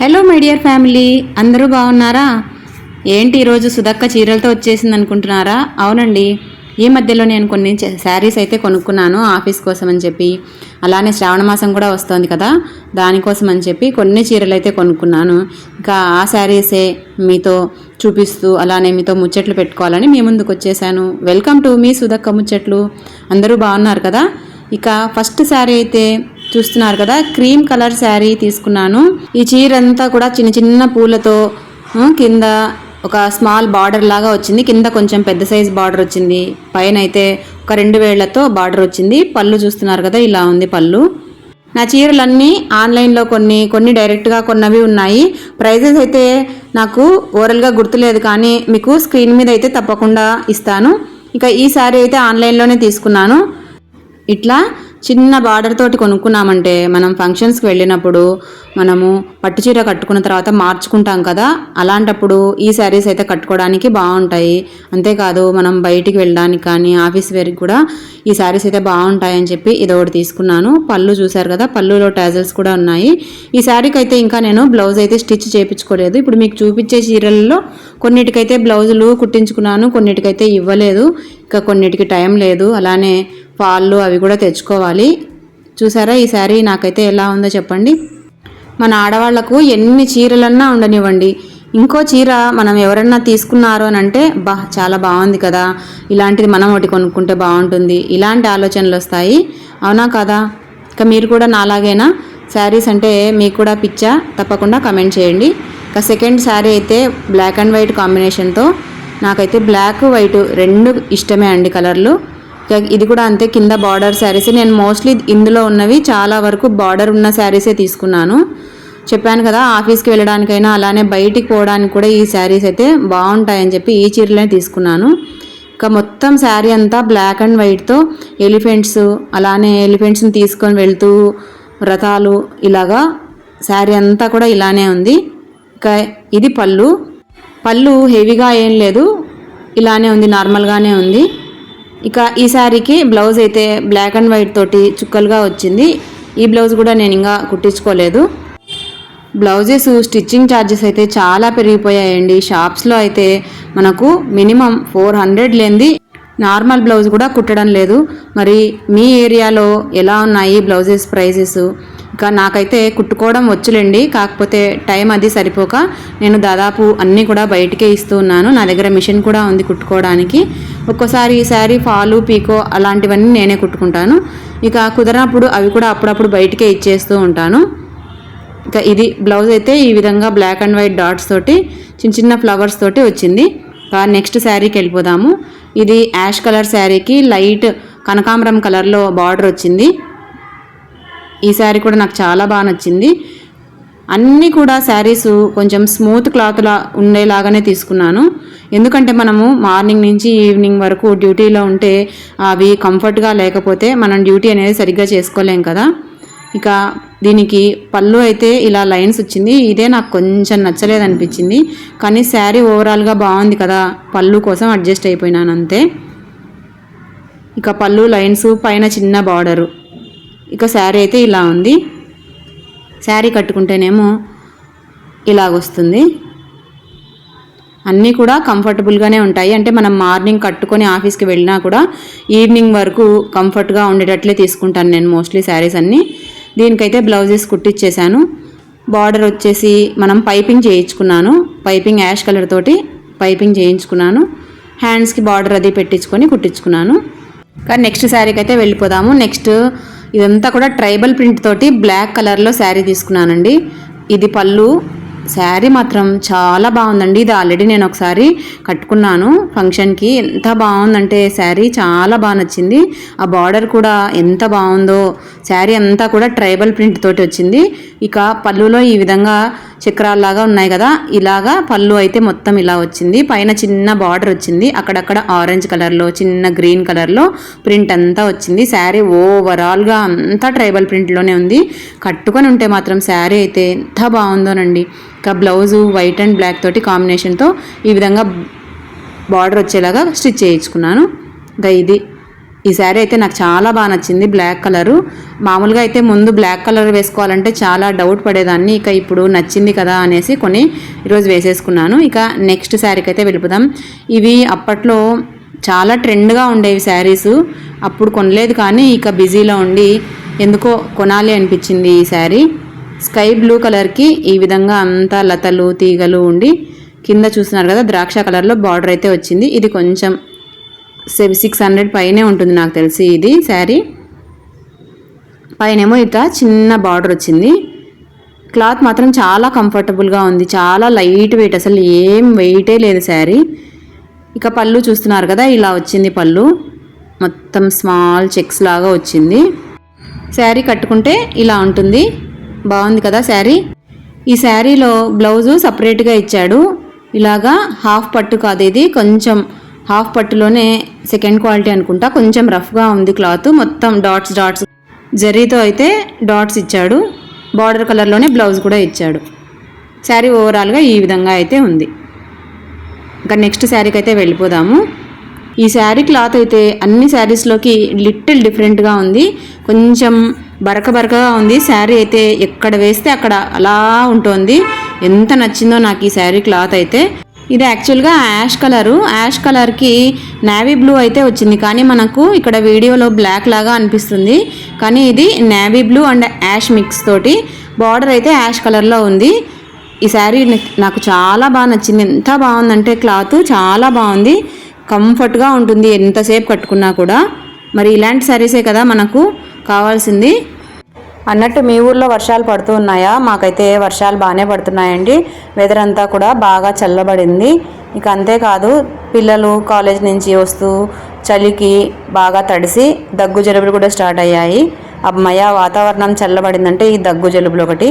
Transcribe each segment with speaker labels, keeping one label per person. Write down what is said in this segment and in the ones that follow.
Speaker 1: Hello my dear family అందరూ బాగున్నారా? ఏంటి ఈరోజు సుధక్క చీరలతో వచ్చేసింది అనుకుంటున్నారా అవునండి. ఈ మధ్యలో నేను కొన్ని శారీస్ అయితే కొనుక్కున్నాను ఆఫీస్ కోసం అని చెప్పి. అలానే శ్రావణ మాసం కూడా వస్తుంది కదా? దానికోసం అని చెప్పి కొన్ని చీరలు అయితే కొనుక్కున్నాను. ఇంకా ఆ శారీసే మీతో చూపిస్తూ అలానే మీతో ముచ్చట్లు పెట్టుకోవాలని మీ ముందుకు వచ్చేసాను. వెల్కమ్ టు మీ సుధక్క ముచ్చట్లు. అందరూ బాగున్నారు కదా? ఇక ఫస్ట్ శారీ అయితే చూస్తున్నారు కదా క్రీమ్ కలర్ శారీ తీసుకున్నాను. ఈ చీర అంతా కూడా చిన్న చిన్న పూలతో కింద ఒక స్మాల్ బార్డర్ లాగా వచ్చింది. కింద కొంచెం పెద్ద సైజ్ బార్డర్ వచ్చింది. పైన అయితే ఒక రెండు వేళ్ళతో బార్డర్ వచ్చింది. పళ్ళు చూస్తున్నారు కదా ఇలా ఉంది పళ్ళు. నా చీరలన్నీ ఆన్లైన్లో కొన్ని కొన్ని డైరెక్ట్గా కొన్నవి ఉన్నాయి. ప్రైజెస్ అయితే నాకు ఓరల్గా గుర్తులేదు కానీ మీకు స్క్రీన్ మీద అయితే తప్పకుండా ఇస్తాను. ఇక ఈ శారీ అయితే ఆన్లైన్లోనే తీసుకున్నాను. ఇట్లా చిన్న బార్డర్ తోటి కొనుక్కున్నామంటే మనం ఫంక్షన్స్కి వెళ్ళినప్పుడు మనము పట్టు చీర కట్టుకున్న తర్వాత మార్చుకుంటాం కదా? అలాంటప్పుడు ఈ శారీస్ అయితే కట్టుకోవడానికి బాగుంటాయి. అంతేకాదు మనం బయటికి వెళ్ళడానికి కానీ ఆఫీస్ వేర్కి కూడా ఈ శారీస్ అయితే బాగుంటాయని చెప్పి ఇది ఒకటి తీసుకున్నాను. పళ్ళు చూశారు కదా? పళ్ళులో టాజల్స్ కూడా ఉన్నాయి. ఈ శారీకి అయితే ఇంకా నేను బ్లౌజ్ అయితే స్టిచ్ చేయించుకోలేదు ఇప్పుడు మీకు చూపించే చీరలలో కొన్నిటికైతే బ్లౌజులు కుట్టించుకున్నాను కొన్నిటికైతే ఇవ్వలేదు. ఇంకా కొన్నిటికి టైం లేదు. అలానే పాళ్ళు అవి కూడా తెచ్చుకోవాలి. చూసారా ఈ శారీ నాకైతే ఎలా ఉందో చెప్పండి. మన ఆడవాళ్ళకు ఎన్ని చీరలన్నా ఉండనివ్వండి. ఇంకో చీర మనం ఎవరన్నా తీసుకున్నారు అని అంటే బా చాలా బాగుంది కదా. ఇలాంటిది మనం ఒకటి కొనుక్కుంటే బాగుంటుంది. ఇలాంటి ఆలోచనలు వస్తాయి. అవునా కదా? ఇక మీరు కూడా నాలాగేనా? శారీస్ అంటే మీకు కూడా పిచ్చా? తప్పకుండా కమెంట్ చేయండి. ఇక సెకండ్ శారీ అయితే బ్లాక్ అండ్ వైట్ కాంబినేషన్తో. నాకైతే బ్లాక్ వైట్ రెండు ఇష్టమే అండి కలర్లు. ఇది కూడా అంతే కింద బార్డర్ శారీస్. నేను మోస్ట్లీ ఇందులో ఉన్నవి చాలా వరకు బార్డర్ ఉన్న శారీసే తీసుకున్నాను. చెప్పాను కదా ఆఫీస్కి వెళ్ళడానికైనా అలానే బయటికి పోవడానికి కూడా ఈ శారీస్ అయితే బాగుంటాయని చెప్పి ఈ చీరలే తీసుకున్నాను. ఇంకా మొత్తం శారీ అంతా బ్లాక్ అండ్ వైట్తో ఎలిఫెంట్స్ అలానే ఎలిఫెంట్స్ని తీసుకొని వెళ్తూ వ్రతాలు ఇలాగా శారీ అంతా కూడా ఇలానే ఉంది. ఇంకా ఇది పళ్ళు. పళ్ళు హెవీగా ఏం లేదు. ఇలానే ఉంది నార్మల్గానే ఉంది. ఇక ఈ శారీకి బ్లౌజ్ అయితే బ్లాక్ అండ్ వైట్ తోటి చుక్కలుగా వచ్చింది. ఈ బ్లౌజ్ కూడా నేను ఇంకా కుట్టించుకోలేదు. బ్లౌజెస్ స్టిచ్చింగ్ ఛార్జెస్ అయితే చాలా పెరిగిపోయాయండి. షాప్స్లో అయితే మనకు మినిమం ఫోర్ హండ్రెడ్ లేనిది నార్మల్ బ్లౌజ్ కూడా కుట్టడం లేదు. మరి మీ ఏరియాలో ఎలా ఉన్నాయి బ్లౌజెస్ ప్రైజెస్ ఇంకా నాకైతే కుట్టుకోవడం వచ్చులేండి. కాకపోతే టైం అది సరిపోక నేను దాదాపు అన్నీ కూడా బయటికే ఇస్తూ ఉన్నాను. నా దగ్గర మిషన్ కూడా ఉంది కుట్టుకోవడానికి. ఒక్కోసారి ఈ శారీ ఫాలు పీకో అలాంటివన్నీ నేనే కుట్టుకుంటాను. ఇక కుదరనప్పుడు అవి కూడా అప్పుడప్పుడు బయటికే ఇచ్చేస్తూ ఉంటాను. ఇంకా ఇది బ్లౌజ్ అయితే ఈ విధంగా బ్లాక్ అండ్ వైట్ డాట్స్ తోటి చిన్న చిన్న ఫ్లవర్స్ తోటి వచ్చింది. నెక్స్ట్ శారీకి వెళ్ళిపోదాము. ఇది యాష్ కలర్ శారీకి లైట్ కనకాంబరం కలర్లో బార్డర్ వచ్చింది. ఈ శారీ కూడా నాకు చాలా బాగా నచ్చింది. అన్నీ కూడా శారీస్ కొంచెం స్మూత్ క్లాత్లా ఉండేలాగానే తీసుకున్నాను. ఎందుకంటే మనము మార్నింగ్ నుంచి ఈవినింగ్ వరకు డ్యూటీలో ఉంటే అవి కంఫర్ట్గా లేకపోతే మనం డ్యూటీ అనేది సరిగ్గా చేసుకోలేం కదా. ఇక దీనికి పళ్ళు అయితే ఇలా లైన్స్ వచ్చింది. ఇదే నాకు కొంచెం నచ్చలేదు అనిపించింది. కానీ శారీ ఓవరాల్గా బాగుంది కదా. పళ్ళు కోసం అడ్జస్ట్ అయిపోయినాను అంతే. ఇక పళ్ళు లైన్స్ పైన చిన్న బార్డరు ఇక శారీ అయితే ఇలా ఉంది. శారీ కట్టుకుంటేనేమో ఇలాగొస్తుంది. అన్నీ కూడా కంఫర్టబుల్గానే ఉంటాయి. అంటే మనం మార్నింగ్ కట్టుకొని ఆఫీస్కి వెళ్ళినా కూడా ఈవినింగ్ వరకు కంఫర్ట్గా ఉండేటట్లే తీసుకుంటాను నేను మోస్ట్లీ శారీస్ అన్నీ. దీనికైతే బ్లౌజెస్ కుట్టించేశాను బార్డర్ వచ్చేసి మనం పైపింగ్ చేయించుకున్నాను. పైపింగ్ యాష్ కలర్ తోటి పైపింగ్ చేయించుకున్నాను. హ్యాండ్స్కి బార్డర్ అది పెట్టించుకొని కుట్టించుకున్నాను. కానీ నెక్స్ట్ శారీకి అయితే వెళ్ళిపోదాము. నెక్స్ట్ ఇదంతా కూడా ట్రైబల్ ప్రింట్ తోటి బ్లాక్ కలర్లో శారీ తీసుకున్నానండి. ఇది పళ్ళు. శారీ మాత్రం చాలా బాగుందండి. ఇది ఆల్రెడీ నేను ఒకసారి కట్టుకున్నాను. ఫంక్షన్కి ఎంత బాగుందంటే శారీ చాలా బాగా నచ్చింది. ఆ బార్డర్ కూడా ఎంత బాగుందో శారీ అంతా కూడా ట్రైబల్ ప్రింట్ తోటి వచ్చింది. ఇక పళ్ళులో ఈ విధంగా చక్రాల్లాగా ఉన్నాయి కదా. ఇలాగా పళ్ళు అయితే మొత్తం ఇలా వచ్చింది. పైన చిన్న బార్డర్ వచ్చింది. అక్కడక్కడ ఆరెంజ్ కలర్లో చిన్న గ్రీన్ కలర్లో ప్రింట్ అంతా వచ్చింది. శారీ ఓవరాల్గా అంతా ట్రైబల్ ప్రింట్లోనే ఉంది. కట్టుకొని ఉంటే మాత్రం శారీ అయితే ఎంత బాగుందోనండి. ఇంకా బ్లౌజు వైట్ అండ్ బ్లాక్ తోటి కాంబినేషన్తో ఈ విధంగా బార్డర్ వచ్చేలాగా స్టిచ్ చేయించుకున్నాను. ఇంకా ఇది. ఈ శారీ అయితే నాకు చాలా బాగా నచ్చింది బ్లాక్ కలరు మామూలుగా అయితే ముందు బ్లాక్ కలర్ వేసుకోవాలంటే చాలా డౌట్ పడేదాన్ని ఇక ఇప్పుడు నచ్చింది కదా అనేసి కొని ఈరోజు వేసేసుకున్నాను. ఇక నెక్స్ట్ శారీకి అయితే వెళ్ళిపోదాం. ఇవి అప్పట్లో చాలా ట్రెండ్గా ఉండేవి శారీస్ అప్పుడు కొనలేదు కానీ ఇక బిజీలో ఉండి ఎందుకో కొనాలి అనిపించింది ఈ శారీ. స్కై బ్లూ కలర్కి ఈ విధంగా అంతా లతలు తీగలు ఉండి కింద చూస్తున్నారు కదా ద్రాక్ష కలర్లో బార్డర్ అయితే వచ్చింది. ఇది కొంచెం సిక్స్ హండ్రెడ్ పైనే ఉంటుంది నాకు తెలిసి ఇది శారీ. పైనేమో ఇట్లా చిన్న బార్డర్ వచ్చింది. క్లాత్ మాత్రం చాలా కంఫర్టబుల్గా ఉంది. చాలా లైట్ వెయిట్ అసలు ఏం వెయిటే లేదు శారీ. ఇక పళ్ళు చూస్తున్నారు కదా ఇలా వచ్చింది పళ్ళు. మొత్తం స్మాల్ చెక్స్ లాగా వచ్చింది. శారీ కట్టుకుంటే ఇలా ఉంటుంది. బాగుంది కదా శారీ. ఈ శారీలో బ్లౌజు సపరేట్గా ఇచ్చాడు. ఇలాగా హాఫ్ పట్టు కాదు ఇది. కొంచెం హాఫ్ పట్టులోనే సెకండ్ క్వాలిటీ అనుకుంటా. కొంచెం రఫ్గా ఉంది క్లాత్. మొత్తం డాట్స్ డాట్స్. జరీతో అయితే డాట్స్ ఇచ్చాడు. బార్డర్ కలర్లోనే బ్లౌజ్ కూడా ఇచ్చాడు. శారీ ఓవరాల్గా ఈ విధంగా అయితే ఉంది. ఇంకా నెక్స్ట్ శారీకి అయితే వెళ్ళిపోదాము. ఈ శారీ క్లాత్ అయితే అన్ని శారీస్లోకి లిటిల్ డిఫరెంట్గా ఉంది. కొంచెం బరక బరకగా ఉంది. శారీ అయితే ఎక్కడ వేస్తే అక్కడ అలా ఉంటుంది. ఎంత నచ్చిందో నాకు ఈ శారీ క్లాత్ అయితే. ఇది యాక్చువల్గా యాష్ కలరు యాష్ కలర్కి నేవీ బ్లూ అయితే వచ్చింది. కానీ మనకు ఇక్కడ వీడియోలో బ్లాక్ లాగా అనిపిస్తుంది. కానీ ఇది navy blue and ash mix తోటి బార్డర్ అయితే యాష్ కలర్లో ఉంది. ఈ శారీ నాకు చాలా బాగా నచ్చింది. ఎంత బాగుందంటే క్లాత్ చాలా బాగుంది. కంఫర్ట్గా ఉంటుంది. ఎంతసేపు కట్టుకున్నా కూడా. మరి ఇలాంటి శారీసే కదా మనకు కావాల్సింది. అన్నట్టు మీ ఊర్లో వర్షాలు పడుతూ ఉన్నాయా? మాకైతే వర్షాలు బాగానే పడుతున్నాయండి. వెదర్ అంతా కూడా బాగా చల్లబడింది. ఇక అంతేకాదు పిల్లలు కాలేజ్ నుంచి వస్తూ చలికి బాగా తడిసి దగ్గు జలుబులు కూడా స్టార్ట్ అయ్యాయి. అమ్మయ్య వాతావరణం చల్లబడిందంటే ఈ దగ్గు జలుబులు ఒకటి.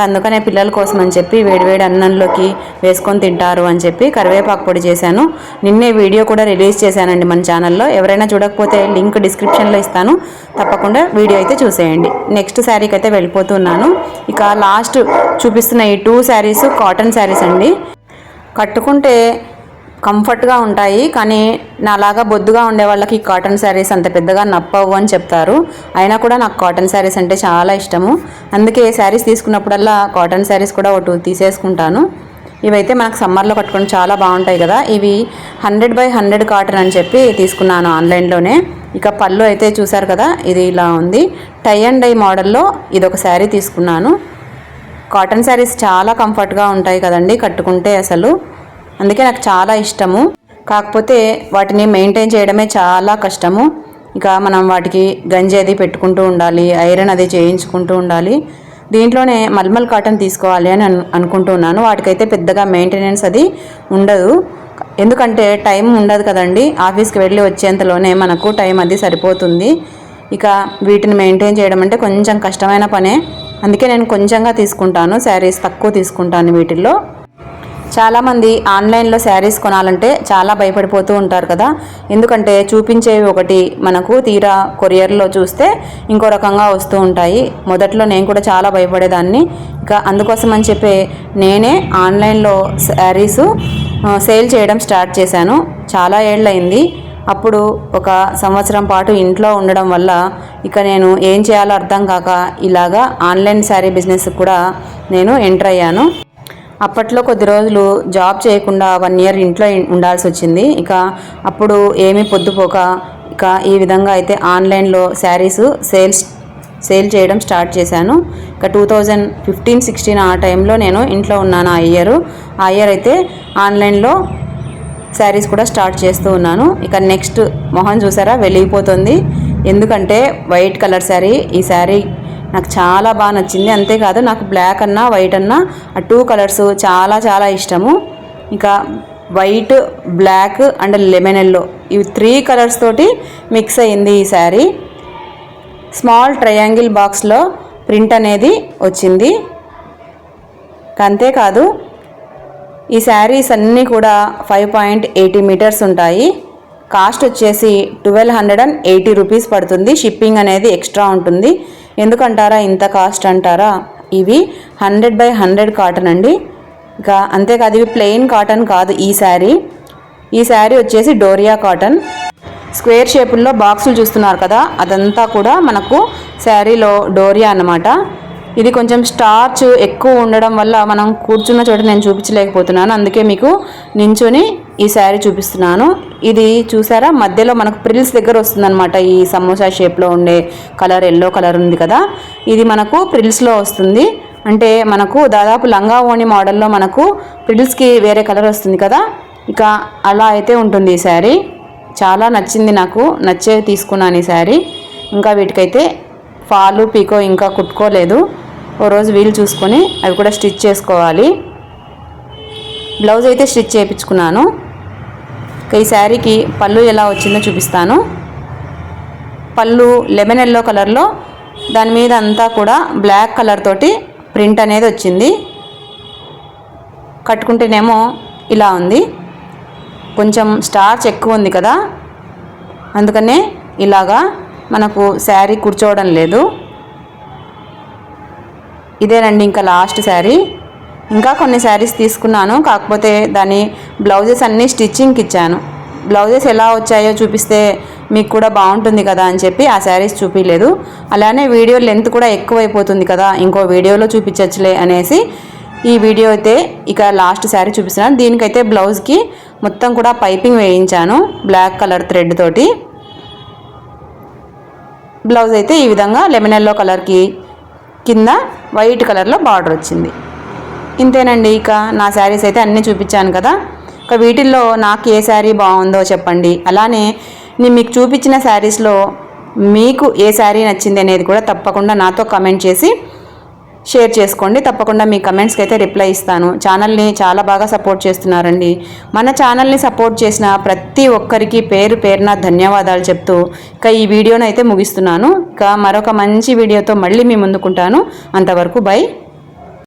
Speaker 1: అందుకనే పిల్లల కోసం అని చెప్పి వేడివేడి అన్నంలోకి వేసుకొని తింటారు అని చెప్పి కరివేపాకు పొడి చేశాను. నిన్నే వీడియో కూడా రిలీజ్ చేశానండి మన ఛానల్లో. ఎవరైనా చూడకపోతే లింక్ డిస్క్రిప్షన్లో ఇస్తాను. తప్పకుండా వీడియో అయితే చూసేయండి. నెక్స్ట్ శారీకి అయితే వెళ్ళిపోతున్నాను. ఇక లాస్ట్ చూపిస్తున్న ఈ టూ శారీస్ కాటన్ శారీస్ అండి. కట్టుకుంటే కంఫర్ట్గా ఉంటాయి. కానీ నాలాగా బొద్దుగా ఉండే వాళ్ళకి కాటన్ శారీస్ అంత పెద్దగా నప్పవు అని చెప్తారు. అయినా కూడా నాకు కాటన్ శారీస్ అంటే చాలా ఇష్టము. అందుకే శారీస్ తీసుకున్నప్పుడల్లా కాటన్ శారీస్ కూడా ఒకటి తీసేసుకుంటాను. ఇవైతే మనకు సమ్మర్లో కట్టుకుని చాలా బాగుంటాయి కదా. ఇవి హండ్రెడ్ బై హండ్రెడ్ కాటన్ అని చెప్పి తీసుకున్నాను ఆన్లైన్లోనే. ఇక పళ్ళు అయితే చూసారు కదా ఇది ఇలా ఉంది. టై అండ్ డై మోడల్లో ఇది ఒక శారీ తీసుకున్నాను. కాటన్ శారీస్ చాలా కంఫర్ట్గా ఉంటాయి కదండి కట్టుకుంటే అసలు. అందుకే నాకు చాలా ఇష్టము. కాకపోతే వాటిని మెయింటైన్ చేయడమే చాలా కష్టము. ఇక మనం వాటికి గంజి అది పెట్టుకుంటూ ఉండాలి ఐరన్ అది చేయించుకుంటూ ఉండాలి. దీంట్లోనే మల్మల్ కాటన్ తీసుకోవాలి అని అనుకుంటున్నాను. వాటికైతే పెద్దగా మెయింటెనెన్స్ అది ఉండదు. ఎందుకంటే టైం ఉండదు కదండి. ఆఫీస్కి వెళ్ళి వచ్చేంతలోనే మనకు టైం అది సరిపోతుంది. ఇక వీటిని మెయింటైన్ చేయడం అంటే కొంచెం కష్టమైన పనే. అందుకే నేను కొంచెంగా తీసుకుంటాను. శారీస్ తక్కువ తీసుకుంటాను వీటిల్లో. చాలామంది ఆన్లైన్లో శారీస్ కొనాలంటే చాలా భయపడిపోతూ ఉంటారు కదా. ఎందుకంటే చూపించేవి ఒకటి మనకు తీరా కొరియర్లో చూస్తే ఇంకో రకంగా వస్తూ ఉంటాయి. మొదట్లో నేను కూడా చాలా భయపడేదాన్ని. ఇంకా అందుకోసం అని చెప్పి నేనే ఆన్లైన్లో శారీస్ సేల్ చేయడం స్టార్ట్ చేశాను. చాలా ఏళ్ళయింది. అప్పుడు ఒక సంవత్సరం పాటు ఇంట్లో ఉండడం వల్ల ఇక నేను ఏం చేయాలో అర్థం కాక ఇలాగా ఆన్లైన్ శారీ బిజినెస్ కూడా నేను ఎంటర్ అయ్యాను. అప్పట్లో కొద్ది రోజులు జాబ్ చేయకుండా వన్ ఇయర్ ఇంట్లో ఉండాల్సి వచ్చింది. ఇక అప్పుడు ఏమీ పొద్దుపోక ఇక ఈ విధంగా అయితే ఆన్లైన్లో శారీస్ సేల్స్ సేల్ చేయడం స్టార్ట్ చేశాను. ఇక టూ థౌజండ్ ఫిఫ్టీన్ సిక్స్టీన్ ఆ టైంలో నేను ఇంట్లో ఉన్నాను ఆ ఇయర్. ఆ ఇయర్ అయితే ఆన్లైన్లో శారీస్ కూడా స్టార్ట్ చేస్తూ ఉన్నాను. ఇక నెక్స్ట్ మొహం చూసారా వెలిగిపోతుంది. ఎందుకంటే వైట్ కలర్ శారీ ఈ శారీ నాకు చాలా బాగా నచ్చింది. అంతేకాదు నాకు బ్లాక్ అన్నా వైట్ అన్నా ఆ టూ కలర్స్ చాలా చాలా ఇష్టము. ఇంకా white black and lemon yellow ఇవి త్రీ కలర్స్ తోటి మిక్స్ అయింది ఈ శారీ స్మాల్ ట్రయాంగిల్ బాక్స్లో ప్రింట్ అనేది వచ్చింది. అంతేకాదు ఈ శారీస్ అన్నీ కూడా ఫైవ్ పాయింట్ ఎయిటీ మీటర్స్ ఉంటాయి. కాస్ట్ వచ్చేసి twelve hundred and eighty rupees పడుతుంది. షిప్పింగ్ అనేది ఎక్స్ట్రా ఉంటుంది. ఎందుకంటారా? ఇంత కాస్ట్ అంటారా? ఇవి హండ్రెడ్ బై హండ్రెడ్ కాటన్ అండి. ఇంకా అంతేకాదు ఇవి ప్లెయిన్ కాటన్ కాదు ఈ శారీ. ఈ శారీ వచ్చేసి డోరియా కాటన్. స్క్వేర్ షేపుల్లో బాక్సులు చూస్తున్నారు కదా అదంతా కూడా మనకు శారీలో డోరియా అన్నమాట. ఇది కొంచెం స్టార్చ్ ఎక్కువ ఉండడం వల్ల మనం కూర్చున్న చోట నేను చూపించలేకపోతున్నాను. అందుకే మీకు నించుని ఈ శారీ చూపిస్తున్నాను. ఇది చూసారా? మధ్యలో మనకు ప్రిల్స్ దగ్గర వస్తుందన్నమాట. ఈ సమోసా షేప్లో ఉండే కలర్ ఎల్లో కలర్ ఉంది కదా? ఇది మనకు ప్రిల్స్లో వస్తుంది. అంటే మనకు దాదాపు లంగా ఓణి మోడల్లో మనకు ప్రిల్స్కి వేరే కలర్ వస్తుంది కదా? ఇక అలా అయితే ఉంటుంది ఈ శారీ. చాలా నచ్చింది నాకు. నచ్చే తీసుకున్నాను ఈ శారీ. ఇంకా వీటికైతే ఫాలు పీకో ఇంకా కుట్టుకోలేదు. ఓ రోజు వీలు చూసుకొని అవి కూడా స్టిచ్ చేసుకోవాలి. బ్లౌజ్ అయితే స్టిచ్ చేయించుకున్నాను. ఈ శారీకి పళ్ళు ఎలా వచ్చిందో చూపిస్తాను. పళ్ళు లెమన్ ఎల్లో కలర్లో దాని మీద అంతా కూడా బ్లాక్ కలర్ తోటి ప్రింట్ అనేది వచ్చింది. కట్టుకుంటేనేమో ఇలా ఉంది. కొంచెం స్టార్చ్ ఎక్కువ ఉంది కదా. అందుకనే ఇలాగా మనకు శారీ కూర్చోవడం లేదు. ఇదేనండి ఇంకా లాస్ట్ శారీ. ఇంకా కొన్ని శారీస్ తీసుకున్నాను కాకపోతే దాని బ్లౌజెస్ అన్నీ స్టిచ్చింగ్కి ఇచ్చాను. బ్లౌజెస్ ఎలా వచ్చాయో చూపిస్తే మీకు కూడా బాగుంటుంది కదా అని చెప్పి ఆ శారీస్ చూపించలేదు అలానే వీడియో లెంత్ కూడా ఎక్కువైపోతుంది కదా ఇంకో వీడియోలో చూపించచ్చులే అనేసి ఈ వీడియో అయితే ఇక లాస్ట్ శారీ చూపిస్తున్నాను. దీనికైతే బ్లౌజ్కి మొత్తం కూడా పైపింగ్ వేయించాను బ్లాక్ కలర్ థ్రెడ్ తోటి. బ్లౌజ్ అయితే ఈ విధంగా లెమన్ ఎల్లో కలర్కి కింద వైట్ కలర్లో బార్డర్ వచ్చింది. ఇంతేనండి ఇక నా శారీస్ అయితే అన్నీ చూపించాను కదా. ఇక వీటిల్లో నాకు ఏ శారీ బాగుందో చెప్పండి. అలానే నేను మీకు చూపించిన శారీస్లో మీకు ఏ శారీ నచ్చింది అనేది కూడా తప్పకుండా నాతో కమెంట్ చేసి షేర్ చేసుకోండి. తప్పకుండా మీ కమెంట్స్కి అయితే రిప్లై ఇస్తాను. ఛానల్ని చాలా బాగా సపోర్ట్ చేస్తున్నారండి. మన ఛానల్ని సపోర్ట్ చేసిన ప్రతి ఒక్కరికి పేరు పేరున ధన్యవాదాలు చెప్తూ ఇక ఈ వీడియోను అయితే ముగిస్తున్నాను. ఇక మరొక మంచి వీడియోతో మళ్ళీ మీ ముందుకుంటాను. అంతవరకు బై.